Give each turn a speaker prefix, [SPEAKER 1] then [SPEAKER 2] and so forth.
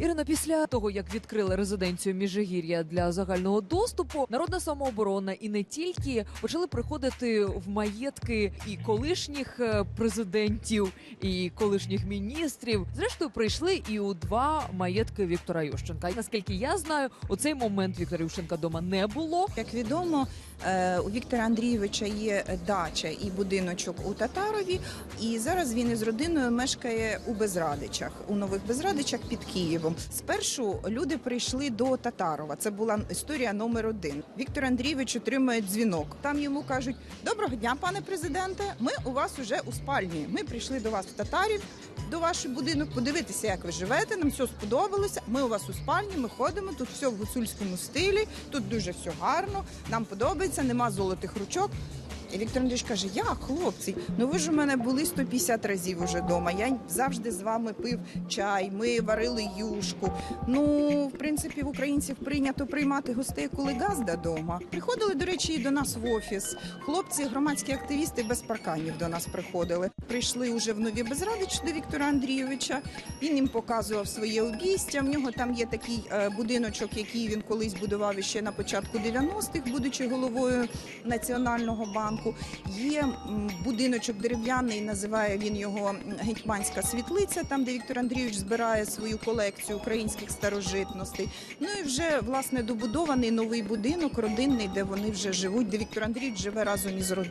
[SPEAKER 1] Ірина, після того як відкрили резиденцію Міжгір'я для загального доступу, народна самооборона і не тільки почали приходити в маєтки і колишніх е, президентів, і колишніх міністрів. Зрештою, прийшли і у два маєтки Віктора Ющенка. І, Наскільки я знаю, у цей момент Віктора Ющенка дома не було.
[SPEAKER 2] Як відомо, е, у Віктора Андрійовича є дача і будиночок у Татарові, і зараз він із родиною мешкає у Безрадичах, у нових Безрадичах під Києвом. Спершу люди прийшли до Татарова. Це була історія номер один. Віктор Андрійович отримує дзвінок. Там йому кажуть: Доброго дня, пане президенте. Ми у вас уже у спальні. Ми прийшли до вас в Татарів. До вашого будинок подивитися, як ви живете. Нам все сподобалося. Ми у вас у спальні. Ми ходимо тут все в гуцульському стилі. Тут дуже все гарно. Нам подобається, нема золотих ручок. І Віктор Андрійович каже: Як, хлопці, ну ви ж у мене були 150 разів уже вдома. Я завжди з вами пив чай, ми варили юшку. Ну, в принципі, в українців прийнято приймати гостей, коли газ дома. Приходили, до речі, і до нас в офіс. Хлопці, громадські активісти без парканів до нас приходили. Прийшли уже в нові Безрадич до Віктора Андрійовича. Він їм показував своє обійстя. В нього там є такий е, будиночок, який він колись будував ще на початку 90-х, будучи головою Національного банку. Є будиночок дерев'яний, називає він його гетьманська світлиця, там де Віктор Андрійович збирає свою колекцію українських старожитностей. Ну і вже власне добудований новий будинок родинний, де вони вже живуть, де Віктор Андрійович живе разом із родиною.